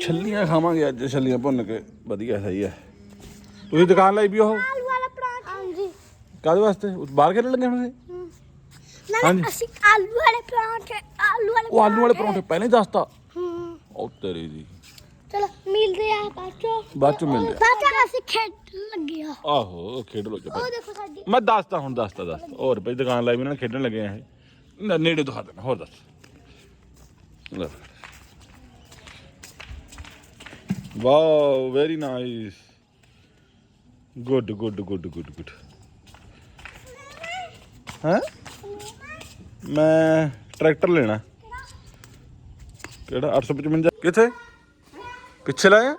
ਛੱਲੀਆਂ ਖਾਵਾਂਗੇ ਅੱਜ ਛੱਲੀਆਂ ਭੁੰਨ ਕੇ। ਵਧੀਆ ਸਹੀ ਹੈ ਤੁਸੀਂ ਦੁਕਾਨ ਲਈ ਵੀ ਉਹ? ਆਲੂ ਵਾਲਾ ਪਰਾਂਠਾ। ਹਾਂਜੀ। ਕਾਹਦੇ ਵਾਸਤੇ? ਉਸ ਬਾਹਰ ਖੇਡਣ ਲੱਗੇ ਹੋਣੇ? ਨਾਲੇ ਹਾਂਜੀ। ਅਸੀਂ ਆਲੂ ਵਾਲੇ ਪਰਾਂਠੇ ਆਲੂ ਵਾਲੇ ਉਹ ਆਲੂ ਵਾਲੇ ਪਰੌਂਠੇ। ਪਹਿਲਾਂ ਹੀ ਦੱਸਤਾ। ਹੂੰ। ਉਹ ਤੇਰੀ ਦੀ। ਚਲੋ ਮਿਲਦੇ ਆ ਬਾਚੋ ਬਾਅਦ ਚ ਮਿਲਦੇ ਆ। ਬਾਚੋ ਅਸੀਂ ਖੇਡਣ ਲੱਗੇ ਆ। ਆਹੋ ਖੇਡ ਲੋ ਚੱਲ ਉਹ ਦੇਖੋ ਸਾਡੀ। ਮੈਂ ਦੱਸਤਾ ਹੁਣ ਦੱਸਤਾ ਦੱਸਤਾ ਹੋਰ ਭਈ ਦੁਕਾਨ ਲਾਈ ਵੀ ਇਹਨਾਂ ਨੇ ਖੇਡਣ ਲੱਗੇ ਆ ਇਹ। ਨਾ, ਨੇੜੇ ਦਿਖਾ ਦੇਣਾ ਹੋਰ ਦੱਸ। ਲੈ। Wow very nice good good good good good ਹਾਂ ਮੈਂ ਟਰੈਕਟਰ ਲੈਣਾ। ਕਿਹੜਾ? 855 ਕਿੱਥੇ? ਪਿੱਛੇ ਲਾਇਆ?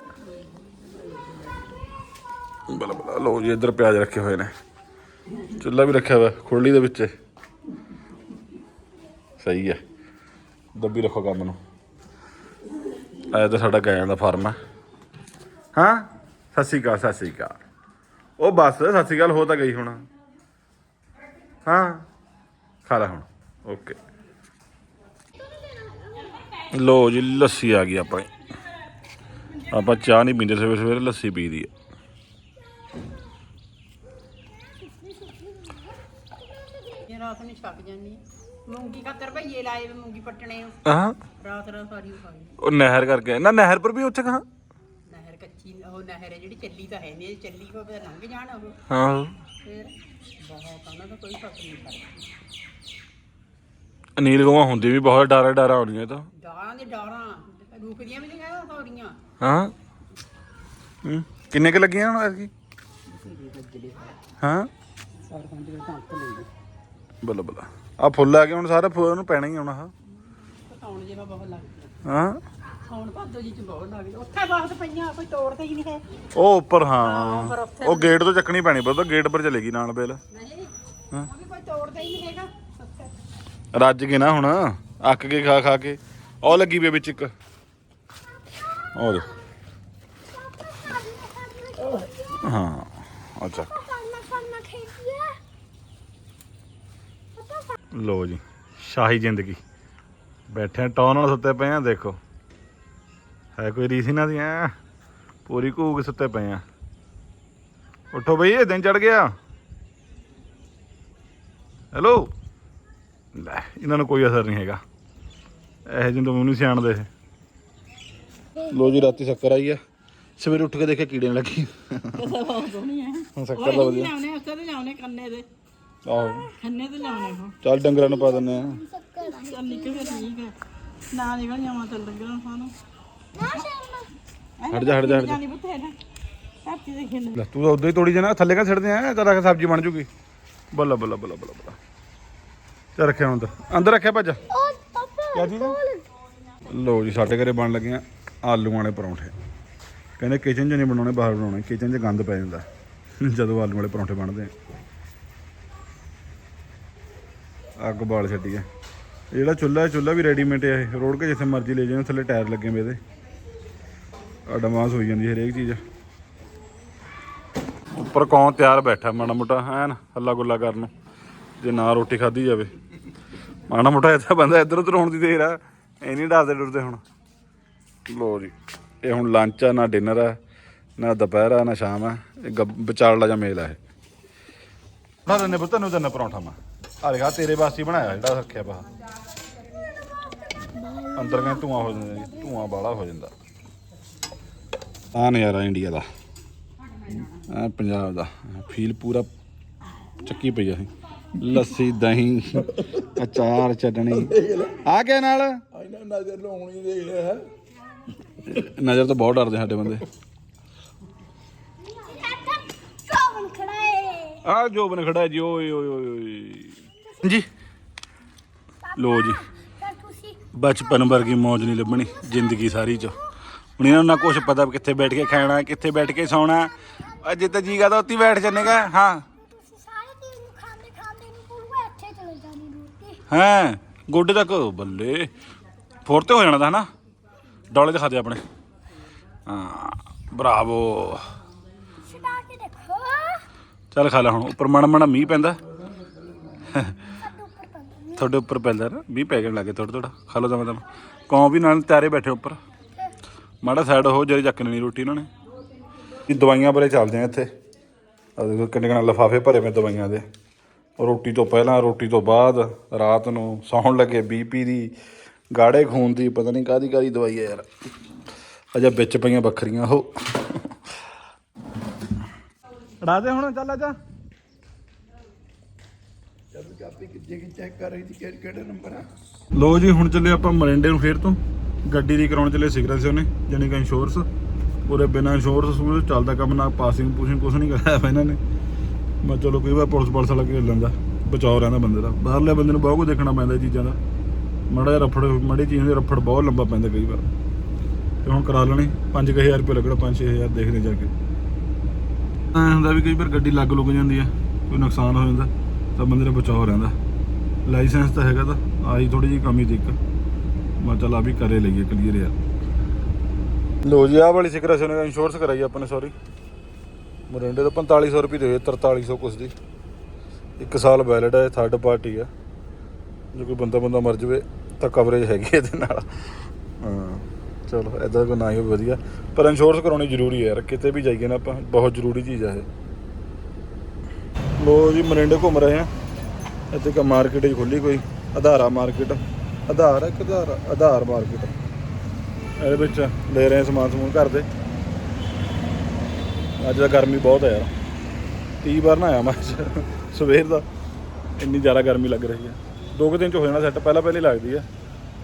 ਬਲਾ ਬਲਾ ਲੋ ਜੀ, ਇੱਧਰ ਪਿਆਜ਼ ਰੱਖੇ ਹੋਏ ਨੇ। ਚੁੱਲ੍ਹਾ ਵੀ ਰੱਖਿਆ ਹੋਇਆ, ਖੁਰਲੀ ਦੇ ਵਿੱਚ। ਸਹੀ ਹੈ। ਦੱਬੀ ਰੱਖੋ ਕੰਮ ਨੂੰ। ਆਇਆ ਤਾਂ ਸਾਡਾ ਗਾਇਆਂ ਦਾ ਫਾਰਮ ਹੈ ਹਾਂ? ਸਤਿ ਸ਼੍ਰੀ ਅਕਾਲ ਸਤਿ ਸ਼੍ਰੀ ਅਕਾਲ। ਉਹ ਬਸ ਸਤਿ ਸ਼੍ਰੀ ਅਕਾਲ ਹੋ ਤਾਂ ਗਈ ਹੁਣ। ਹਾਂ? ਖਾ ਲੈ ਹੁਣ। ਓਕੇ। ਲੋ ਜੀ ਲੱਸੀ ਆ ਗਈ ਆਪਣੀ। ਆਪਾਂ ਚਾਹ ਨਹੀਂ ਪੀਂਦੇ ਸਵੇਰੇ ਸਵੇਰੇ ਲੱਸੀ ਪੀਦੀ ਹੈ ਰਾਤ ਨੂੰ ਛੱਕ ਜਾਂਦੀ। ਮੂੰਗੀ ਕੱਤਰ ਭਈਏ ਲਾਏ ਮੂੰਗੀ ਪੱਟਣੇ। ਹਾਂ ਰਾਤ ਰਾਤ ਸਾਰੀ ਖਾ ਗਈ ਉਹ ਨਹਿਰ ਕਰਕੇ ਨਾ ਨਹਿਰ ਪਰ ਵੀ ਉੱਥੇ ਕਹਾਂ? ਕੱਚੀ ਉਹ ਨਹਿਰ ਹੈ ਜਿਹੜੀ ਚੱਲੀ ਤਾਂ ਹੈ ਨਹੀਂ ਚੱਲੀ ਹੋਵੇ ਤਾਂ ਲੰਘ ਜਾਣ ਉਹ। ਹਾਂ। ਫਿਰ ਬਹੁਤ ਉਹਨਾਂ ਦਾ ਕੋਈ ਫ਼ਰਕ ਨਹੀਂ ਕਰਦਾ ਨੀਲ ਗਵਾਂ ਹੁੰਦੀ ਵੀ ਬਹੁਤ ਡਾਰਾ ਡਾਰਾ ਹੋਣੀਆਂ ਤਾਂ। ਡਾਰਾਂ ਦੇ ਡਾਰਾਂ ਰੁਕਦੀਆਂ ਵੀ ਨਹੀਂ ਹੈਗਾ ਸੌਰੀਆਂ ਹਾਂ। ਹੂੰ ਕਿੰਨੇ ਕ ਲੱਗੀਆਂ ਹੁਣ ਐਤਕੀ? ਹਾਂ। ਚਾਰ ਪੰਜ ਦੇ ਬੱਲਾ ਬੱਲਾ। ਆ ਫੁੱਲ ਆ ਗਏ ਹੁਣ ਸਾਰਾ ਫੁੱਲ ਨੂੰ ਪੈਣਾ ਹੀ ਆਉਣਾ ਹਾਂ। ਬਹੁਤ ਲੱਗਦਾ। ਹਾਂ। ਸੌਣ ਭਾਦੋ ਜੀ ਚ ਬਹੁਤ ਲੱਗਦਾ ਉੱਥੇ ਬਹੁਤ ਪਈਆਂ ਕੋਈ ਤੋੜਦੇ ਹੀ ਨਹੀਂ ਹੈ। ਉਹ ਉੱਪਰ ਪਰ ਹਾਂ ਉੱਥੇ ਉਹ ਗੇਟ ਤੋਂ ਚੱਕਣੀ ਪੈਣੀ ਪਤਾ ਗੇਟ ਪਰ ਚਲੇਗੀ ਨਾਲ ਬੇਲ। ਨਹੀਂ ਹਾਂ। ਉਹ ਵੀ ਕੋਈ ਤੋੜਦਾ ਹੀ ਨਹੀਂ ਹੈਗਾ। ਉੱਥੇ। ਰੱਜ ਗਏ ਨਾ ਹੁਣ ਅੱਕ ਕੇ ਖਾ ਖਾ ਕੇ। ਉਹ ਲੱਗੀ ਵੀ ਵਿੱਚ ਇੱਕ। ਉਹ ਦੇਖ। ਹਾਂ ਲੋ ਜੀ ਸ਼ਾਹੀ ਜ਼ਿੰਦਗੀ। ਬੈਠੇ ਟੌਰ ਨਾਲ ਸੁੱਤੇ ਪਏ ਆ ਦੇਖੋ। ਹੈ ਕੋਈ ਰੀਸ ਇਹਨਾਂ ਦੀ ਐ ਪੂਰੀ ਘੂਕ ਸੁੱਤੇ ਪਏ ਆ। ਉੱਠੋ ਬਈ, ਇਹ ਦਿਨ ਚੜ ਗਿਆ। ਹੈਲੋ ਲੈ, ਇਹਨਾਂ ਨੂੰ ਕੋਈ ਅਸਰ ਨਹੀਂ ਹੈਗਾ। ਇਹ ਜਿੰਦ ਮੂੰਹ ਨਹੀਂ ਸਿਆਣਦੇ ਲੋ ਜੀ, ਰਾਤੀ ਸ਼ੱਕਰ ਆਈ ਆ। ਸਵੇਰੇ ਉੱਠ ਕੇ ਦੇਖਿਆ ਕੀੜੇ ਨੇ ਲੱਗੀ ਕਸਾ ਬਹੁਤ ਸੋਹਣੀ ਹੈ ਹੁਣ ਸ਼ੱਕਰ ਦਾ ਵਧੀਆ। ਲਾਉਣੇ ਅਸਾਂ ਤੇ ਲਾਉਣੇ ਕੰਨੇ ਦੇ ਆਹੋ। ਕੰਨੇ ਤੇ ਲਾਉਣੇ ਹੋ ਚੱਲ ਡੰਗਰਾਂ ਨੂੰ ਪਾ ਦਿੰਨੇ ਆ। ਚੱਲ ਨਿਕਲ ਗਿਆ ਠੀਕ ਹੈ ਨਾ ਨਿਕਲ, ਜਾਵਾਂ ਤਾਂ ਲੱਗਣਾ ਸਾਨੂੰ ਹਟ ਜਾ ਹਟ ਜਾ ਹਟ ਜਾ। ਲੈ ਤੂੰ ਤਾਂ ਉਦੋਂ ਹੀ ਤੋੜੀ ਜਾਣਾ ਥੱਲੇ ਕਾ ਛੱਡਦੇ ਆ? ਤਾਂ ਰੱਖ ਸਬਜ਼ੀ ਬਣ ਜੂਗੀ। ਬੱਲਾ ਬੱਲਾ ਬੱਲਾ ਬੱਲਾ ਬੱਲਾ। ਚੱਲ ਰੱਖਿਆ ਹੁਣ ਅੰਦਰ ਅੰਦਰ ਰੱਖਿਆ ਭੱਜ। ਕਿਆ ਆ? ਲੋ ਜੀ ਸਾਡੇ ਘਰੇ ਬਣ ਲੱਗੇ ਆ ਆਲੂ ਵਾਲੇ ਪਰੌਂਠੇ। ਕਹਿੰਦੇ ਕਿਚਨ 'ਚ ਨਹੀਂ ਬਣਾਉਣੇ ਬਾਹਰ ਬਣਾਉਣੇ। ਕਿਚਨ 'ਚ ਗੰਦ ਪੈ ਜਾਂਦਾ। ਜਦੋਂ ਆਲੂ ਵਾਲੇ ਪਰੌਂਠੇ ਬਣਦੇ ਆ। ਅੱਗ ਬਾਲ ਛੱਡੀ ਆ। ਇਹ ਜਿਹੜਾ ਚੁੱਲ੍ਹਾ ਚੁੱਲ੍ਹਾ ਵੀ ਰੈਡੀਮੇਡ ਇਹ। ਰੋੜ ਕੇ ਜਿੱਥੇ ਮਰਜ਼ੀ ਲੈ ਜਾਓ ਥੱਲੇ ਟਾਇਰ ਲੱਗੇ ਵੇ ਇਹਦੇ। ਐਡਵਾਂਸ ਹੋਈ ਜਾਂਦੀ ਹੈ ਹਰੇਕ ਚੀਜ਼। ਉੱਪਰ ਕੌਣ ਤਿਆਰ ਬੈਠਾ ਮਾੜਾ ਮੋਟਾ ਐਨ ਹੱਲਾ ਗੁੱਲਾ ਕਰਨ ਨੂੰ ਜੇ ਨਾ ਰੋਟੀ ਖਾਧੀ ਜਾਵੇ। ਮਾੜਾ ਮੋਟਾ ਇੱਥੇ ਬੰਦਾ ਇੱਧਰ ਉੱਧਰ ਹੋਣ ਦੀ ਦੇਰ ਆ ਇਹ ਨਹੀਂ ਡਰਦੇ ਡਰਦੇ ਹੁਣ। ਲੋ ਜੀ ਇਹ ਹੁਣ ਲੰਚ ਆ ਨਾ ਡਿਨਰ ਆ ਨਾ ਦੁਪਹਿਰ ਆ ਨਾ ਸ਼ਾਮ ਆ ਇਹ ਵਿਚਾਲੜਾ ਜਾਂ ਮੇਲ ਆ ਇਹ। ਨਾ ਦੰਨੇ ਪੁੱਤ ਨੂੰ ਦੰਨੇ ਪਰੌਂਠਾ ਮਾ। ਆ ਦੇਖਾ ਤੇਰੇ ਵਾਸਤੇ ਹੀ ਬਣਾਇਆ ਜਿਹੜਾ ਰੱਖਿਆ ਪਾ ਅੰਦਰ ਕਹਿੰਦੇ ਧੂਆਂ ਹੋ ਜਾਂਦਾ ਜੀ ਧੂਆਂ ਬਾਲਾ ਹੋ ਜਾਂਦਾ। ਆ ਨਜ਼ਾਰਾ ਇੰਡੀਆ ਦਾ। ਆ ਪੰਜਾਬ ਦਾ। ਫੀਲ ਪੂਰਾ ਚੱਕੀ ਪਈ ਆ ਇਹ। ਲੱਸੀ ਦਹੀਂ ਅਚਾਰ ਚਟਣੀ। ਆ ਕੇ ਨਾਲ? ਨਜ਼ਰ ਲਾਉਣੀ ਦੇ ਰਿਹਾ ਨਜ਼ਰ ਤੋਂ ਬਹੁਤ ਡਰਦੇ ਸਾਡੇ ਬੰਦੇ। ਹੈ ਆ ਜੋਬਨ ਖੜਾ ਜੀ ਓਏ ਓਏ ਓਏ ਜੀ। ਲੋ ਜੀ ਬਚਪਨ ਵਰਗੀ ਮੌਜ ਨਹੀਂ ਲੱਭਣੀ ਜ਼ਿੰਦਗੀ ਸਾਰੀ ਚ। ਹੁਣ ਇਹਨਾਂ ਨੂੰ ਨਾ ਕੁਝ ਪਤਾ ਵੀ ਕਿੱਥੇ ਬੈਠ ਕੇ ਖਾਣਾ ਕਿੱਥੇ ਬੈਠ ਕੇ ਸੌਣਾ। ਅੱਜ ਤਾਂ ਜੀ ਕਰਦਾ ਹੀ ਬੈਠ ਜੰਨੇਗਾ ਹਾਂ। ਤੁਸੀਂ ਸਾਰੇ ਦਿਨ ਨੂੰ ਖਾਂਦੇ ਖਾਂਦੇ ਨੂੰ ਪੂਰਾ ਇੱਥੇ ਚਲੇ ਜਾਣੀ ਰੋਟੀ। ਹੈਂ ਗੋਡੇ ਤੱਕ ਬੱਲੇ। ਫੋਰ ਤੇ ਹੋ ਜਾਣਾ ਤਾਂ ਹਨਾ? ਡੋਲੇ ਦਿਖਾ ਦੇ ਆਪਣੇ। ਹਾਂ ਬਰਾਵੋ। ਛਡਾ ਕੇ ਦੇਖੋ। ਚੱਲ ਖਾ ਲੈ ਹੁਣ ਉੱਪਰ ਮਾੜਾ ਮਾੜਾ ਮੀਂਹ ਪੈਂਦਾ। ਸਾਡੇ ਉੱਪਰ ਪੰਦ ਤੁਹਾਡੇ ਉੱਪਰ ਪੈਂਦਾ ਨਾ ਮੀਂਹ ਪੈ ਗਣ ਲੱਗੇ ਥੋੜਾ ਥੋੜਾ ਖਾ ਲਓ ਦਮ ਦਮ ਕੌਂ ਵੀ ਨਾਲ ਤਿਆਰੇ ਬੈਠੇ ਉੱਪਰ। ਮਾੜਾ ਸਾਈਡ ਹੋ ਜਿਹੜੀ ਚੱਕਣੀ ਨਹੀਂ ਰੋਟੀ ਇਹਨਾਂ ਨੇ। ਇਹ ਦਵਾਈਆਂ ਬਾਰੇ ਚੱਲਦੇ ਆ ਇੱਥੇ। ਆ ਦੇਖੋ ਕਿੰਨੇ ਕਿੰਨੇ ਲਿਫਾਫੇ ਭਰੇ ਪਏ ਦਵਾਈਆਂ ਦੇ। ਰੋਟੀ ਤੋਂ ਪਹਿਲਾਂ ਰੋਟੀ ਤੋਂ ਬਾਅਦ ਰਾਤ ਨੂੰ ਸੌਣ ਲੱਗੇ ਬੀਪੀ ਦੀ ਗਾੜੇ ਖੂਨ ਦੀ ਪਤਾ ਨਹੀਂ ਕਾਦੀ ਕਾਦੀ ਦਵਾਈ ਹੈ ਯਾਰ। ਅਜਾ ਵਿੱਚ ਪਈਆਂ ਵੱਖਰੀਆਂ ਉਹ। ਅੜਾ ਦੇ ਹੁਣ ਚੱਲ ਆ ਜਾ ਜਦ ਕਾਪੀ ਕਿੱਥੇ ਕਿ ਚੈੱਕ ਕਰ ਰਹੀ ਸੀ ਕਿਹੜਾ ਕਿਹੜਾ ਨੰਬਰ ਆ? ਲੋ ਜੀ, ਹੁਣ ਚੱਲੇ ਆਪਾਂ ਮਰਿੰਡੇ ਨੂੰ ਫੇਰ ਤੋਂ। ਗੱਡੀ ਦੀ ਕਰਾਉਣ ਚੱਲੇ ਸਿਗਰਲ ਸੀ ਉਹਨੇ, ਜਾਣੀ ਕਿ ਇੰਸ਼ੋਰੈਂਸ ਉਹਦੇ ਬਿਨਾਂ ਇੰਸ਼ੋਰੈਂਸ ਸਮਝ ਚੱਲਦਾ ਕੰਮ ਨਾ ਪਾਸਿੰਗ ਪੂਸਿੰਗ ਕੁਛ ਨਹੀਂ ਕਰਾਇਆ ਇਹਨਾਂ ਨੇ। ਮੈਂ ਚਲੋ ਕਈ ਵਾਰ ਪੁਲਿਸ ਪੁਲਿਸ ਵਾਲਾ ਘੇਰ ਲੈਂਦਾ, ਬਚਾਓ ਰਹਿੰਦਾ ਬੰਦੇ ਦਾ। ਬਾਹਰਲੇ ਬੰਦੇ ਨੂੰ ਬਹੁਤ ਕੁਝ ਦੇਖਣਾ ਪੈਂਦਾ ਇਹ ਚੀਜ਼ਾਂ ਦਾ। ਮਾੜਾ ਜਿਹਾ ਰਫੜ, ਮਾੜੀ ਚੀਜ਼ ਦੇ ਰਫੜ ਬਹੁਤ ਲੰਬਾ ਪੈਂਦਾ ਕਈ ਵਾਰ। ਤੇ ਹੁਣ ਕਰਾ ਲੈਣੀ 5000 ਰੁਪਏ ਲੱਗਣਾ 5-6000 ਦੇਖਦੇ ਜਾ ਕੇ। ਐਂ ਹੁੰਦਾ ਵੀ ਕਈ ਵਾਰ ਗੱਡੀ ਲੱਗ ਲੁੱਗ ਜਾਂਦੀ ਆ, ਕੋਈ ਨੁਕਸਾਨ ਹੋ ਜਾਂਦਾ, ਤਾਂ ਬੰਦੇ ਦਾ ਬਚਾਓ ਰਹਿੰਦਾ। ਲਾਇਸੈਂਸ ਤਾਂ ਹੈਗਾ ਤਾਂ। ਆਈ ਥੋੜੀ ਜਿਹੀ ਕਮੀ ਦੀ ਇੱਕ। ਮੈਂ ਚੱਲ ਆ ਵੀ ਕਰੇ ਲਈਏ ਕਲੀਅਰ ਯਾਰ ਲੋ ਜੀ, ਆਹ ਵਾਲੀ ਸਿਕਰ ਅਸੀਂ ਨੇ ਇੰਸ਼ੋਰੈਂਸ ਕਰਾਈ ਆਪਾਂ ਨੇ ਸੌਰੀ ਮਰਿੰਡੇ ਤੋਂ 4500 ਰੁਪਏ ਦੇ 4300 ਕੁਛ ਦੀ। ਇੱਕ ਸਾਲ ਵੈਲਿਡ ਹੈ ਥਰਡ ਪਾਰਟੀ ਹੈ ਜੇ ਕੋਈ ਬੰਦਾ ਬੰਦਾ ਮਰ ਜਵੇ, ਤਾਂ ਕਵਰੇਜ ਹੈਗੀ ਇਹਦੇ ਨਾਲ। ਹਾਂ, ਚਲੋ ਐਦਾਂ ਕੋਈ ਨਾ ਹੀ ਹੋਵੇ, ਵਧੀਆ। ਪਰ ਇੰਸ਼ੋਰੈਂਸ ਕਰਾਉਣੀ ਜ਼ਰੂਰੀ ਹੈ ਯਾਰ, ਕਿਤੇ ਵੀ ਜਾਈਏ ਨਾ ਆਪਾਂ, ਬਹੁਤ ਜ਼ਰੂਰੀ ਚੀਜ਼ ਹੈ ਇਹ। ਲੋ ਜੀ, ਮਰਿੰਡੇ ਘੁੰਮ ਰਹੇ ਆ। ਇੱਥੇ ਇੱਕ ਮਾਰਕੀਟ ਹੀ ਖੁੱਲੀ ਕੋਈ। ਆਧਾਰਾ ਮਾਰਕੀਟ ਆਧਾਰ ਇੱਕ ਕਿ ਆਧਾਰ? ਆਧਾਰ ਮਾਰਕੀਟ ਇਹਦੇ ਵਿੱਚ ਲੈ ਰਹੇ ਸਮਾਨ ਸਮੂਨ ਘਰ ਦੇ। ਅੱਜ ਤਾਂ ਗਰਮੀ ਬਹੁਤ ਹੈ ਯਾਰ। 30 ਵਾਰ ਨਾ ਆਇਆ ਮੈਂ ਸਵੇਰ ਦਾ। ਇੰਨੀ ਜ਼ਿਆਦਾ ਗਰਮੀ ਲੱਗ ਰਹੀ ਹੈ। ਦੋ ਕੁ ਦਿਨ ਚ ਹੋ ਜਾਣਾ ਸੈੱਟ ਪਹਿਲਾਂ ਪਹਿਲੇ ਲੱਗਦੀ ਹੈ।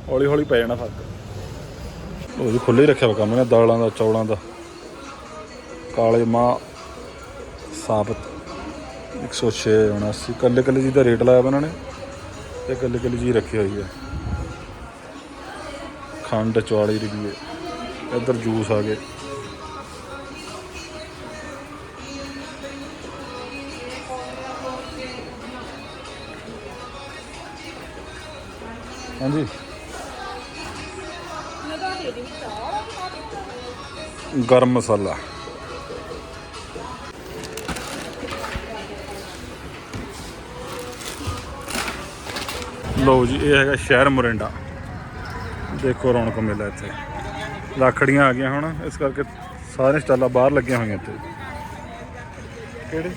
ਹੌਲੀ ਹੌਲੀ ਪੈ ਜਾਣਾ ਫ਼ਰਕ। ਉਹ ਵੀ ਖੁੱਲੇ ਹੀ ਰੱਖਿਆ ਵਾ ਕੰਮ ਨੇ ਦਾਲਾਂ ਦਾ, ਚੌਲਾਂ ਦਾ। ਕਾਲੇ ਮਾਂ ਸਾਬਤ। 106 79 ਕੱਲੇ ਕੱਲੇ ਜੀ ਦਾ ਰੇਟ ਲਾਇਆ ਵਾ ਇਹਨਾਂ ਨੇ। ਤੇ ਕੱਲੇ ਕੱਲੇ ਜੀ ਰੱਖੀ ਹੋਈ ਹੈ ਖੰਡ 44 ਰੁਪਏ ਇੱਧਰ ਜੂਸ ਆ ਗਏ। ਹਾਂਜੀ। ਗਰਮ ਮਸਾਲਾ। ਲਓ ਜੀ, ਇਹ ਹੈਗਾ ਸ਼ਹਿਰ ਮੋਰਿੰਡਾ। ਦੇਖੋ ਰੌਣਕ ਮੇਲਾ ਇੱਥੇ। ਲੱਖੜੀਆਂ ਆ ਗਈਆਂ ਹੁਣ, ਇਸ ਕਰਕੇ ਸਾਰੇ ਸਟਾਲਾਂ ਬਾਹਰ ਲੱਗੀਆਂ ਹੋਈਆਂ ਇੱਥੇ। ਕਿਹੜੇ?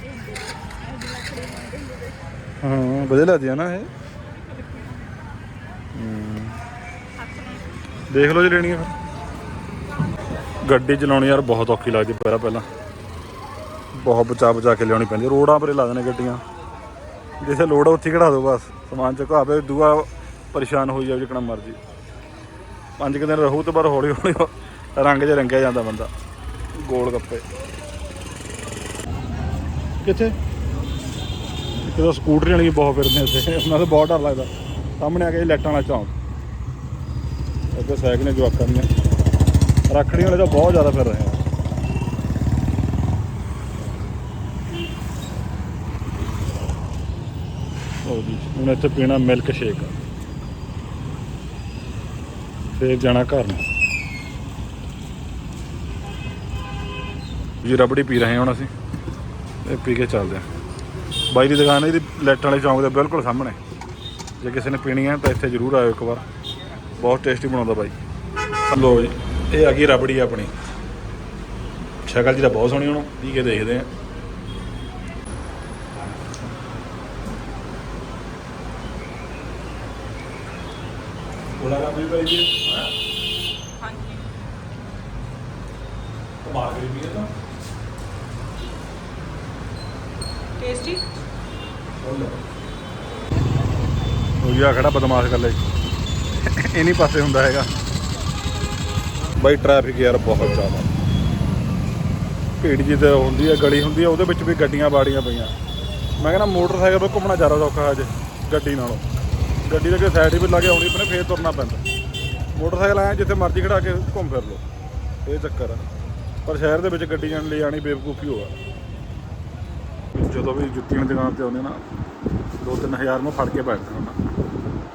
ਹਾਂ, ਵਧੀਆ ਲੱਗਦੀ ਆ ਨਾ ਇਹ। ਦੇਖ ਲਓ ਜੀ ਲੈਣੀ ਹੈ ਫਿਰ। ਗੱਡੀ ਚਲਾਉਣੀ ਯਾਰ ਬਹੁਤ ਔਖੀ ਲੱਗਦੀ ਪਹਿਲਾਂ ਪਹਿਲਾਂ। ਬਹੁਤ ਬਚਾ ਬਚਾ ਕੇ ਲਿਆਉਣੀ ਪੈਂਦੀ। ਰੋਡਾਂ ਪਰੇ ਲਾ ਦੇਣੇ ਗੱਡੀਆਂ। ਜਿੱਥੇ ਲੋੜ ਆ ਉੱਥੇ ਹੀ ਖੜਾ ਦਿਓ ਬਸ। ਸਮਾਨ ਚੁਕਾਵੇ ਦੂਆ ਪਰੇਸ਼ਾਨ ਹੋਈ ਜਾਵੇ ਜਿਕਣਾ ਮਰਜ਼ੀ। ਪੰਜ ਕੁ ਦਿਨ ਰਹੂ ਤੇ ਪਰ ਹੌਲੀ ਹੌਲੀ ਰੰਗ ਜੇ ਰੰਗਿਆ ਜਾਂਦਾ ਬੰਦਾ। ਗੋਲ ਗੱਪੇ। ਕਿੱਥੇ? ਇੱਕ ਤਾਂ ਸਕੂਟਰ ਵਾਲੀ ਬਹੁਤ ਫਿਰਦੇ ਇੱਥੇ। ਉਹਨਾਂ ਦਾ ਬਹੁਤ ਡਰ ਲੱਗਦਾ। ਸਾਹਮਣੇ ਆ ਕੇ ਲਾਈਟਾਂ ਵਾਲਾ ਚੌਂਕ। ਇੱਥੇ ਸਾਈਕਲ ਨੇ ਜਵਾਕਾਂ ਨੇ ਰੱਖੜੀ ਵਾਲੇ ਤਾਂ ਬਹੁਤ ਜ਼ਿਆਦਾ ਫਿਰ ਰਹੇ ਆ। ਉਹ ਜੀ। ਹੁਣ ਇੱਥੇ ਪੀਣਾ ਮਿਲਕ ਸ਼ੇਕ ਫੇਰ ਜਾਣਾ ਘਰ ਨੂੰ। ਜੀ ਰਬੜੀ ਪੀ ਰਹੇ ਹਾਂ ਹੁਣ ਅਸੀਂ। ਇਹ ਪੀ ਕੇ ਚੱਲਦੇ ਹਾਂ। ਬਾਈ ਦੀ ਦੁਕਾਨ ਹੈ ਇਹਦੀ ਲੈਟਾਂ ਵਾਲੇ ਚੌਂਕ ਦੇ ਬਿਲਕੁਲ ਸਾਹਮਣੇ। ਜੇ ਕਿਸੇ ਨੇ ਪੀਣੀ ਹੈ ਤਾਂ ਇੱਥੇ ਜ਼ਰੂਰ ਆਇਓ ਇੱਕ ਵਾਰ। ਬਹੁਤ ਟੇਸਟੀ ਬਣਾਉਂਦਾ ਬਾਈ। ਲੋ ਜੀ, ਇਹ ਆ ਗਈ ਰਬੜੀ ਆਪਣੀ। ਸ਼ਕਲ ਜੀ ਤਾਂ ਬਹੁਤ ਸੋਹਣੀ ਹੁਣ ਪੀ ਕੇ ਦੇਖਦੇ ਹਾਂ ਬੋਲਾ ਰਬੜੀ ਬਾਈ ਜੀ ਹਾਂਜੀ ਕਮਾਲ ਕਰੀ ਪੀ ਤਾਂ। ਟੇਸਟੀ ਉਹ ਜੀ ਆ ਖੜਾ ਬਦਮਾਸ਼ ਗੱਲੇ ਇਹ ਨਹੀਂ ਪਾਸੇ ਹੁੰਦਾ ਹੈਗਾ। ਬਾਈ ਟ੍ਰੈਫਿਕ ਯਾਰ ਬਹੁਤ ਜ਼ਿਆਦਾ। ਭੀੜ ਜੀ ਤੇ ਹੁੰਦੀ ਹੈ ਗਲੀ ਹੁੰਦੀ ਹੈ ਉਹਦੇ ਵਿੱਚ ਵੀ ਗੱਡੀਆਂ ਬਾੜੀਆਂ ਪਈਆਂ। ਮੈਂ ਕਹਿੰਦਾ ਮੋਟਰਸਾਈਕਲ 'ਤੇ ਘੁੰਮਣਾ ਜ਼ਿਆਦਾ ਸੌਖਾ ਅਜੇ ਗੱਡੀ ਨਾਲੋਂ। ਗੱਡੀ ਦੇ ਕੇ ਸਾਈਡ ਹੀ ਵੀ ਲਾ ਕੇ ਆਉਣੀ ਪੈਣੀ ਫੇਰ ਤੁਰਨਾ ਪੈਂਦਾ। ਮੋਟਰਸਾਈਕਲ ਆਇਆ ਜਿੱਥੇ ਮਰਜ਼ੀ ਖੜਾ ਕੇ ਘੁੰਮ ਫਿਰ ਲਓ। ਇਹ ਚੱਕਰ ਆ। ਪਰ ਸ਼ਹਿਰ ਦੇ ਵਿੱਚ ਗੱਡੀ ਜਾਣ ਲਈ ਆਣੀ ਬੇਵਕੂਫੀ ਹੋਆ। ਜਦੋਂ ਵੀ ਜੁੱਤੀਆਂ ਦੀ ਦੁਕਾਨ ਤੇ ਆਉਂਦੇ ਨਾ, ਦੋ ਤਿੰਨ ਹਜ਼ਾਰ ਮੈਂ ਫੜ ਕੇ ਬੈਠਦਾ ਹੁੰਦਾ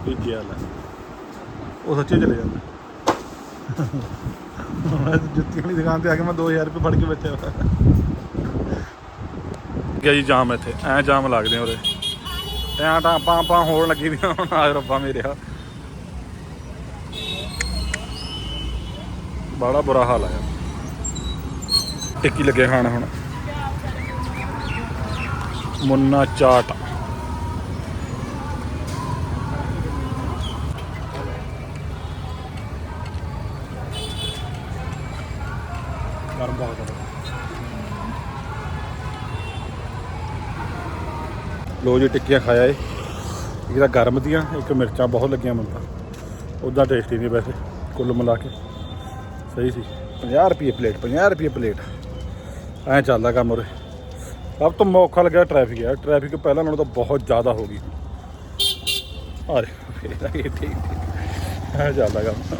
ਇਹ ਕੀ ਹਾਲ ਹੈ? ਉਹ ਸੱਚੇ ਚਲੇ ਜਾਂਦਾ। ਮੈਂ ਜੁੱਤੀਆਂ ਦੀ ਦੁਕਾਨ ਤੇ ਆ ਕੇ ਮੈਂ 2000 ਰੁਪਏ ਫੜ ਕੇ ਬੈਠਿਆ ਗਿਆ ਜੀ, ਜਾਮ ਇੱਥੇ। ਐ ਜਾਮ ਲੱਗਦੇ ਉਰੇ। ਐਂ ਤਾਂ ਆਪਾਂ ਆਪਾਂ ਹੋਣ ਲੱਗੀ ਦੀਆਂ ਹੁਣ ਆ ਰੱਬਾ ਮੇਰੇ ਆ। ਬੜਾ ਬੁਰਾ ਹਾਲ ਆ ਯਾਰ। ਟਿੱਕੀ ਲੱਗੇ ਖਾਣ ਹੁਣ। ਮੁੰਨਾ ਚਾਟ। ਗਰਮ ਬਹੁਤ ਲੋ ਜੀ, ਟਿੱਕੀਆਂ ਖਾਇਆ ਏ ਇੱਕ ਤਾਂ ਗਰਮ ਦੀਆਂ, ਇੱਕ ਮਿਰਚਾਂ ਬਹੁਤ ਲੱਗੀਆਂ ਮੈਨੂੰ ਤਾਂ। ਉਹਦਾ ਟੇਸਟੀ ਨਹੀਂ ਵੈਸੇ, ਕੁੱਲ ਮਿਲਾ ਕੇ। ਸਹੀ ਸੀ। 50 ਰੁਪਏ ਪਲੇਟ 50 ਰੁਪਏ ਪਲੇਟ ਐਂ ਚੱਲਦਾ ਕੰਮ ਉਰੇ। ਸਭ ਤੋਂ ਔਖਾ ਲੱਗਿਆ ਟ੍ਰੈਫਿਕ ਯਾਰ। ਟ੍ਰੈਫਿਕ ਪਹਿਲਾਂ ਨਾਲੋਂ ਤਾਂ ਬਹੁਤ ਜ਼ਿਆਦਾ ਹੋ ਗਈ। ਅਰੇ ਇਹ ਠੀਕ। ਠੀਕ ਚੱਲਦਾ ਕੰਮ।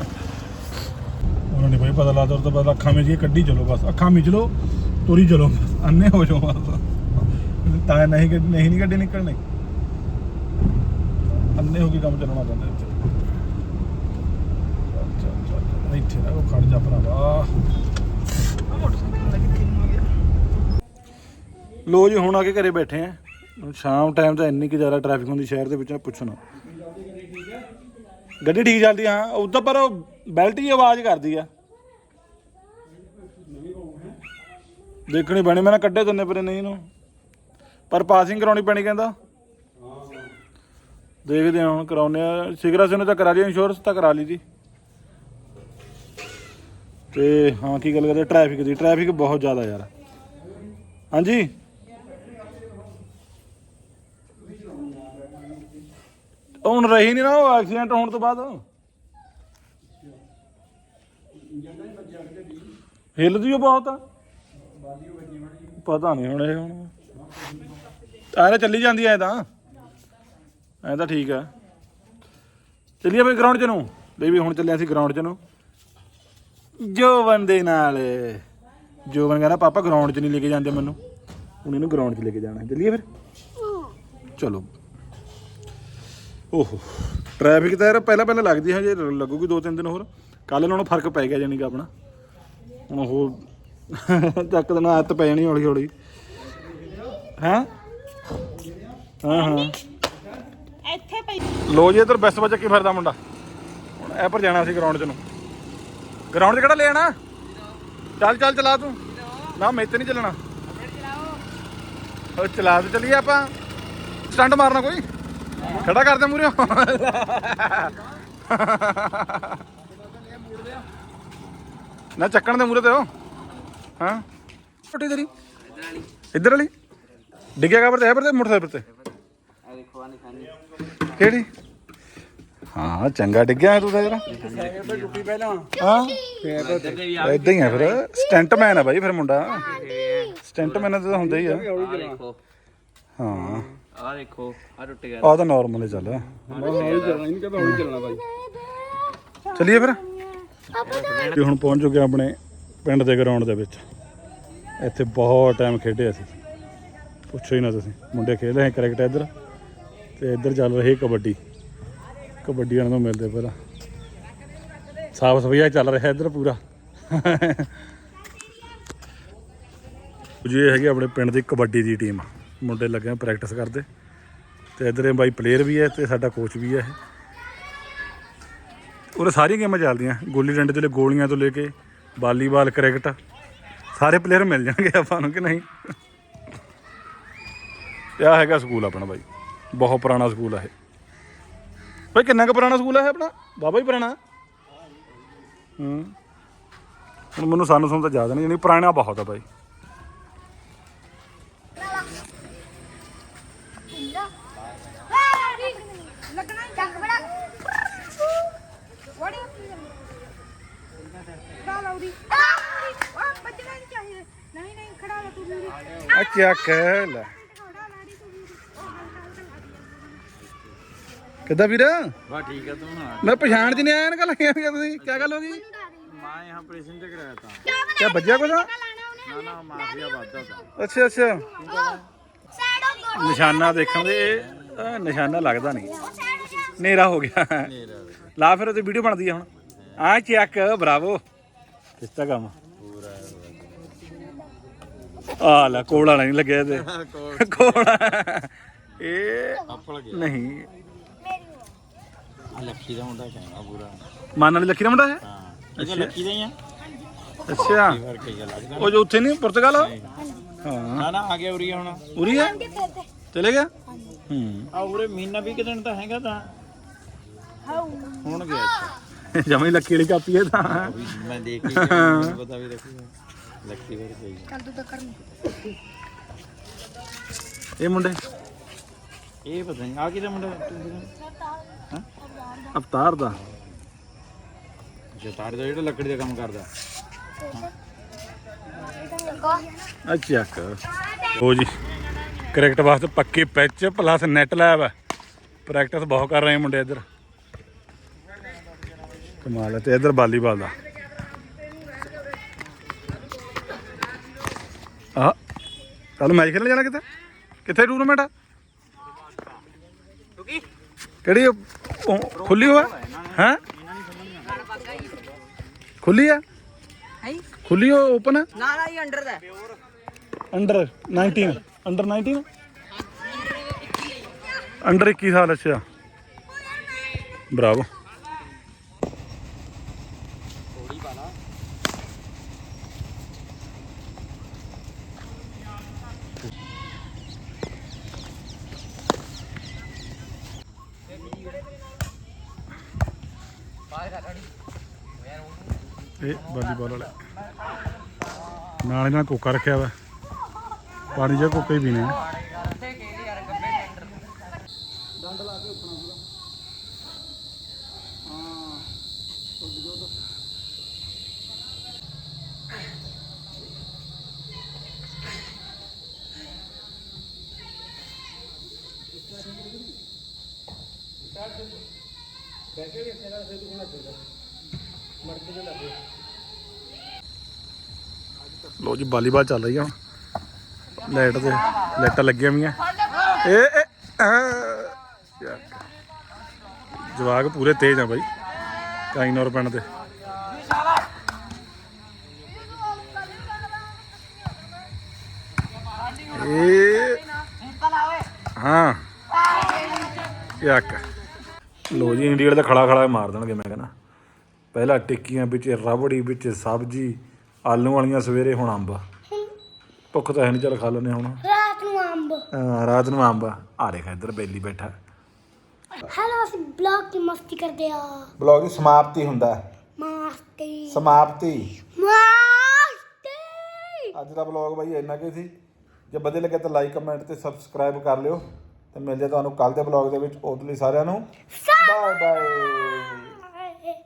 ਉਹਨਾਂ ਨੇ ਬਈ ਪਤਾ ਲੱਗਦਾ ਉਹ ਤੋਂ ਅੱਖਾਂ ਵਿੱਚ ਕੱਢੀ ਚਲੋ ਬਸ। ਅੱਖਾਂ ਵਿੱਚ ਚਲੋ, ਤੁਰੀ ਚਲੋ। ਬਸ ਅੰਨੇ ਹੋ ਜਾਓ ਬਸ। ਤਾਂ ਨਹੀਂ ਕਿ ਨਹੀਂ ਨਹੀਂ ਗੱਡੀ ਨਿਕਲਣੀ। ਅੰਨੇ ਹੋ ਕੇ ਕੰਮ ਚੱਲਣਾ ਪੈਂਦਾ ਇੱਥੇ। ਇੱਥੇ ਨਾ ਉਹ ਖੜ ਜਾ ਭਰਾਵਾ। ਲੋ ਜੀ, ਹੁਣ ਆ ਕੇ ਘਰੇ ਬੈਠੇ ਆ। ਸ਼ਾਮ ਟਾਈਮ ਤਾਂ ਇੰਨੀ ਕਿ ਜ਼ਿਆਦਾ ਟ੍ਰੈਫਿਕ ਹੁੰਦੀ ਸ਼ਹਿਰ ਦੇ ਵਿੱਚ ਪੁੱਛਣਾ ਗੱਡੀ ਠੀਕ ਚੱਲਦੀ ਹਾਂ। ਉਦਾਂ ਪਰ ਬੈਲਟ ਹੀ ਆਵਾਜ਼ ਕਰਦੀ ਆ। ਦੇਖਣੀ ਪੈਣੀ, ਮੈਂ ਨਾ ਕੱਢੇ ਦਿੰਨੇ ਪਰੇ ਨਹੀਂ ਇਹਨੂੰ ਪਰ ਪਾਸਿੰਗ ਕਰਾਉਣੀ ਪੈਣੀ ਕਹਿੰਦਾ। ਦੇਖਦੇ ਹਾਂ ਹੁਣ ਕਰਾਉਨੇ ਆ। ਸਿਗਰਾ ਸਿੰਘ ਤਾਂ ਕਰਾ ਲਈ ਇੰਸ਼ੋਰੈਂਸ ਤਾਂ ਕਰਾ ਲਈ ਜੀ ਤੇ ਹਾਂ, ਕੀ ਗੱਲ ਕਰਦੇ ਟ੍ਰੈਫਿਕ ਦੀ। ਟ੍ਰੈਫਿਕ ਬਹੁਤ ਜ਼ਿਆਦਾ ਯਾਰ। ਹਾਂਜੀ? ਉਹ ਹੁਣ ਰਹੀ ਨਹੀਂ ਨਾ ਉਹ ਐਕਸੀਡੈਂਟ ਹੋਣ ਤੋਂ ਬਾਅਦ। ਹਿੱਲਦੀ ਉਹ ਬਹੁਤ। ਆ ਪਤਾ ਨਹੀਂ ਹੁਣ ਇਹ ਹੁਣ। ਆਰੇ ਚੱਲੀ ਜਾਂਦੀ ਐ ਤਾਂ। ਐ ਤਾਂ ਠੀਕ ਆ। ਚੱਲੀਏ ਬਈ ਗਰਾਊਂਡ 'ਚ ਨੂੰ। ਲੈ ਵੀ ਹੁਣ ਚੱਲਿਆ ਸੀ ਗਰਾਊਂਡ 'ਚ ਨੂੰ। ਜੋਵਨ ਦੇ ਨਾਲ। ਜੋਵਨ ਕਹਿੰਦਾ ਪਾਪਾ ਗਰਾਊਂਡ 'ਚ ਨਹੀਂ ਲੈ ਕੇ ਜਾਂਦੇ ਮੈਨੂੰ। ਹੁਣ ਇਹਨੂੰ ਗਰਾਊਂਡ 'ਚ ਲੈ ਕੇ ਜਾਣਾ ਚੱਲੀਏ ਫਿਰ। ਚਲੋ। ਓਹੋ। ਟ੍ਰੈਫਿਕ ਤਾਂ ਯਾਰ ਪਹਿਲਾਂ ਪਹਿਲਾਂ ਲੱਗਦੀ ਹੈ ਜੇ ਲੱਗੂਗੀ ਦੋ ਤਿੰਨ ਦਿਨ ਹੋਰ। ਕੱਲ ਨਾਲੋਂ ਫ਼ਰਕ ਪੈ ਗਿਆ ਜਾਨੀ ਕਿ ਆਪਣਾ। ਹੁਣ ਉਹ ਚੱਕ ਦੇਣਾ ਆਦਤ ਪੈ ਜਾਣੀ ਹੌਲੀ ਹੌਲੀ। ਹੈਂ? ਹਾਂ ਹਾਂ। ਇੱਥੇ ਪਈ। ਲੋ ਜੀ ਇਧਰ ਬੈਸ ਵਜਾ ਕੀ ਫਿਰਦਾ ਮੁੰਡਾ? ਹੁਣ ਐ ਪਰ ਜਾਣਾ ਸੀ ਗਰਾਊਂਡ 'ਚ ਨੂੰ। ਗਰਾਊਂਡ 'ਚ ਕਿਹੜਾ ਲੈ ਆਣਾ ਚੱਲ ਚੱਲ ਚਲਾ ਤੂੰ। ਨਾ ਮੈਂ ਤੇ ਨਹੀਂ ਚੱਲਣਾ। ਉਹ ਚਲਾ ਤੇ ਚੱਲੀਏ ਆਪਾਂ। ਸਟੰਟ ਮਾਰਨਾ ਕੋਈ? ਖੜਾ ਕਰਦੇ ਮੂਰੇ ਨਾ ਚੱਕਣ ਦੇ ਮੂਰੇ ਤੇ ਉਹ। ਹਾਂ। ਛੋਟੀ ਤੇਰੀ। ਇੱਧਰ ਵਾਲੀ। ਡਿੱਗਿਆ ਕਾ ਪਰ ਤੇ ਹੈ ਪਰ ਤੇ ਮੋਟਰਸਾਈਕਲ ਤੇ। ਕਿਹੜੀ? ਹਾਂ ਚੰਗਾ ਡਿੱਗਿਆ ਤੂੰ ਤਾਂ ਜਰਾ। ਟੁੱਟੀ ਪਹਿਲਾਂ ਹਾਂ। ਇਦਾਂ ਹੀ ਆ ਫਿਰ। ਸਟੈਂਟਮੈਨ ਆ ਬਾਈ ਫਿਰ ਮੁੰਡਾ। ਸਟੈਂਟਮੈਨ ਤਾਂ ਹੁੰਦਾ ਹੀ ਆ। ਹਾਂ। ਆ ਦੇਖੋ ਆ ਟੁੱਟ ਗਿਆ। ਆ ਤਾਂ ਨਾਰਮਲ ਹੀ ਚੱਲ ਹੌਲੀ ਚੱਲਣਾ ਇਹਨੂੰ ਕਹਿੰਦਾ ਹੌਲੀ ਚੱਲਣਾ ਬਾਈ ਚੱਲੀਏ ਫਿਰ? ਤੇ ਹੁਣ ਪਹੁੰਚ ਚੁੱਕੇ ਆਪਣੇ ਪਿੰਡ ਦੇ ਗਰਾਊਂਡ ਦੇ ਵਿੱਚ। ਇੱਥੇ ਬਹੁਤ ਟਾਈਮ ਖੇਡੇ ਅਸੀਂ। ਪੁੱਛੋ ਹੀ ਨਾ ਤੁਸੀਂ। ਮੁੰਡੇ ਖੇਡ ਰਹੇ ਕ੍ਰਿਕਟ ਇੱਧਰ। ਤੇ ਇੱਧਰ ਚੱਲ ਰਹੀ ਕਬੱਡੀ। ਕਬੱਡੀ ਵਾਲਿਆਂ ਨੂੰ ਮਿਲਦੇ ਪਹਿਲਾਂ। ਸਾਫ਼ ਸਫਾਈਆ ਚੱਲ ਰਿਹਾ ਇੱਧਰ ਪੂਰਾ। ਜੀ ਇਹ ਹੈਗੀ ਆਪਣੇ ਪਿੰਡ ਦੀ ਕਬੱਡੀ ਦੀ ਟੀਮ ਮੁੰਡੇ ਲੱਗੇ ਆ ਪ੍ਰੈਕਟਿਸ ਕਰਦੇ। ਤੇ ਇੱਧਰ ਬਾਈ ਪਲੇਅਰ ਵੀ ਹੈ ਤੇ ਸਾਡਾ ਕੋਚ ਵੀ ਹੈ ਇਹ। ਉਰੇ ਸਾਰੀਆਂ ਗੇਮਾਂ ਚੱਲਦੀਆਂ, ਗੋਲੀ ਡੰਡੇ ਤੋਂ ਲੈ ਗੋਲੀਆਂ ਤੋਂ ਲੈ ਕੇ ਵਾਲੀਬਾਲ, ਕ੍ਰਿਕਟ, ਸਾਰੇ ਪਲੇਅਰ ਮਿਲ ਜਾਣਗੇ ਆਪਾਂ ਨੂੰ ਕਿ ਨਹੀਂ? ਇਹ ਹੈਗਾ ਸਕੂਲ ਆਪਣਾ ਬਾਈ, ਬਹੁਤ ਪੁਰਾਣਾ ਸਕੂਲ ਹੈ ਇਹ। ਬਾਈ ਕਿੰਨਾ ਕੁ ਪੁਰਾਣਾ ਸਕੂਲ ਹੈ ਆਪਣਾ? ਬਾਬਾ ਹੀ ਪੁਰਾਣਾ? ਹੂੰ। ਹੁਣ ਮੈਨੂੰ ਸਾਨੂੰ ਸਾਨੂੰ ਤਾਂ ਯਾਦ ਨਹੀਂ ਜਾਨੀ ਪੁਰਾਣਾ ਬਹੁਤ ਆ ਬਾਈ ਲੱਗਣਾ ਚੱਕ ਬੜਾ ਵੜੀ ਖੜਾ ਲਾਉਦੀ ਆ ਬੱਜਣਾ ਨਹੀਂ ਚਾਹੀਦਾ ਨਹੀਂ ਨਹੀਂ ਖੜਾ ਲਾ ਤੂੰ ਵੀਰੇ ਆ ਚੱਕ ਲੈ ਖੜਾ ਲਾੜੀ ਤੂੰ ਵੀਰੇ ਕਿੱਦਾਂ ਵੀਰ ਵਾ ਠੀਕ ਹੈ ਤੂੰ ਨਾ ਮੈਂ ਪਛਾਣ ਚ ਨਹੀਂ ਆਇਆ ਨਾ ਗੱਲ ਤੁਸੀਂ ਕੀ ਗੱਲ ਹੋ ਗਈ ਮੈਂ यहाँ ऑपरेशन से कराया था ਕਿਆ ਵੱਜਿਆ ਕੁਛ ना ना माफिया बात था ਅੱਛਾ ਅੱਛਾ ਸੈਡੋ ਗੋਡ ਨਿਸ਼ਾਨਾ ਦੇਖਣ ਦੇ ਇਹ ਅਹ ਨਿਸ਼ਾਨਾ ਲੱਗਦਾ ਨਹੀਂ ਹਨੇਰਾ ਹੋ ਗਿਆ ਲਾ ਫਿਰ ਉਹਦੀ ਵੀਡੀਓ ਬਣਦੀ ਆ ਹੁਣ ਆ ਚੱਕ ਬਰਾਵੋ ਕਿਸਤਾ ਕੰਮ ਆ ਲੈ ਕੋਲ ਵਾਲਾ ਨਹੀਂ ਲੱਗਿਆ ਤੇ ਕੋਲ। ਇਹ ਨਹੀਂ। ਆ ਲੱਕੀ ਦਾ ਮੁੰਡਾ ਕਹਿੰਦਾ ਪੂਰਾ। ਮਾਨ ਵਾਲੀ ਲੱਖੀ ਦਾ ਮੁੰਡਾ ਹੈ ਹਾਂ ਇਹ ਲੱਕੀ ਦਾ ਹੀ ਆ। ਅੱਛਾ। ਕੀ ਉਹ ਜੋ ਉੱਥੇ ਨਹੀਂ ਪੁਰਤਗਾਲ ਹਾਂ। ਨਾ ਨਾ ਆ ਗਿਆ ਉਰੀ ਹੁਣ। ਉਰੀ ਤੇ। ਚਲੇ ਗਿਆ? ਹੂੰ। ਆ ਉਰੇ ਮਹੀਨਾ ਵੀ ਦਿਨ ਤਾਂ ਹੈਗਾ ਤਾਂ। ਹੁਣ ਗਿਆ ਅੱਛਾ ਜਮੀ ਲੱਕੀ ਵਾਲੀ ਕਾਪੀ ਹੈ ਤਾਂ। ਮੈਂ ਦੇਖ ਕੇ ਪਤਾ ਵੀ ਦੇਖੀ ਲੱਕੀ ਵਰ ਗਈ ਚੱਲ ਤੂੰ ਤਾਂ ਕਰਨੀ। ਇਹ ਮੁੰਡੇ? ਇਹ ਪਤਾ ਨਹੀਂ ਆ ਕਿਹਦਾ ਮੁੰਡਾ ਅਵਤਾਰ ਦਾ। ਜਤਾਰ ਦਾ ਜਿਹੜਾ ਲੱਕੜੀ ਦਾ ਕੰਮ ਕਰਦਾ। ਅੱਛਾ ਹੋ ਜੀ ਕ੍ਰਿਕਟ ਵਾਸਤੇ ਪੱਕੇ ਪਿੱਚ ਪਲੱਸ ਨੈਟ ਲੈਬ ਹੈ ਪ੍ਰੈਕਟਿਸ ਬਹੁਤ ਕਰ ਰਹੇ ਮੁੰਡੇ ਇੱਧਰ। ਕਮਾਲ ਹੈ ਤੇ ਇੱਧਰ ਵਾਲੀਬਾਲ ਦਾ। ਕੱਲ ਮੈਚ ਖੇਡਣ ਜਾਣਾ ਕਿਤੇ ਕਿੱਥੇ ਟੂਰਨਾਮੈਂਟ ਆ? ਕਿਹੜੀ ਖੁੱਲੀ ਹੋਆ? ਹੈ? ਖੁੱਲੀ ਆ? ਖੁੱਲੀ ਹੋ ਓਪਨ ਨਾ ਨਾ ਹੀ ਅੰਡਰ ਦਾ। ਅੰਡਰ 19 ਅੰਡਰ 19 ਅੰਡਰ 21 ਸਾਲ ਅੱਛਾ। ਬਰਾਵੋ। ਇਹ ਵਾਲੀਬਾਲ ਵਾਲੇ। ਨਾਲ ਇਹਨਾਂ ਕੋਕਾ ਰੱਖਿਆ ਵਾ। ਪਾਣੀ ਜਾਂ ਕੋਕਾ ਹੀ ਪੀਣੇ ਆ ਲੋ ਜੀ। ਲੋ ਜੀ ਵਾਲੀਬਾਲ ਚੱਲ ਰਹੀ ਆ ਹੁਣ। ਲਾਈਟ ਤੇ ਲਾਈਟਾਂ ਲੱਗੀਆਂ ਵੀਆਂ ਏ ਏ ਆਹ, ਜਵਾਕ ਪੂਰੇ ਤੇਜ਼ ਆ ਬਾਈ ਕਾਈਨੌਰ ਪਿੰਡ ਦੇ। ਏ। ਹਾਂ। ਯਾਕ। ਲੋ ਜੀ ਇੰਡੀਆ ਦਾ ਖੜਾ ਖੜਾ ਮਾਰ ਦੇਣਗੇ ਮੈਂ ਕਹਿੰਦਾ। ਪਹਿਲਾਂ ਟਿੱਕੀਆਂ ਵਿੱਚ ਰਬੜੀ ਵਿੱਚ ਸਬਜ਼ੀ ਆਲੂ ਵਾਲੀਆਂ ਸਵੇਰੇ ਹੁਣ ਅੰਬ। ਭੁੱਖ ਤਾਂ ਹੈ ਨਹੀਂ ਚੱਲ ਖਾ ਲੈਨੇ ਹੁਣ। ਰਾਤ ਨੂੰ ਅੰਬ। ਅਹ ਰਾਤ ਨੂੰ ਅੰਬ। ਆ ਰਿਹਾ ਇੱਧਰ ਬੇਲੀ ਬੈਠਾ। ਹੈਲੋ ਅਸੀਂ ਬਲੌਗ ਦੀ ਮਸਤੀ ਕਰਦੇ ਆ ਬਲੌਗ ਦੀ ਸਮਾਪਤੀ ਹੁੰਦਾ ਮਸਤੀ। ਸਮਾਪਤੀ। ਮਸਤੀ। ਅੱਜ ਦਾ ਬਲੌਗ ਬਾਈ ਇੰਨਾ ਕੀ ਸੀ। ਜੇ ਵਧੀਆ ਲੱਗੇ ਤਾਂ ਲਾਈਕ ਕਮੈਂਟ ਤੇ ਸਬਸਕ੍ਰਾਈਬ ਕਰ ਲਿਓ। ਤੇ ਮਿਲਦੇ ਤੁਹਾਨੂੰ ਕੱਲ ਦੇ ਬਲੌਗ ਦੇ ਵਿੱਚ ਉਦੋਂ ਲਈ ਸਾਰਿਆਂ ਨੂੰ। Bye bye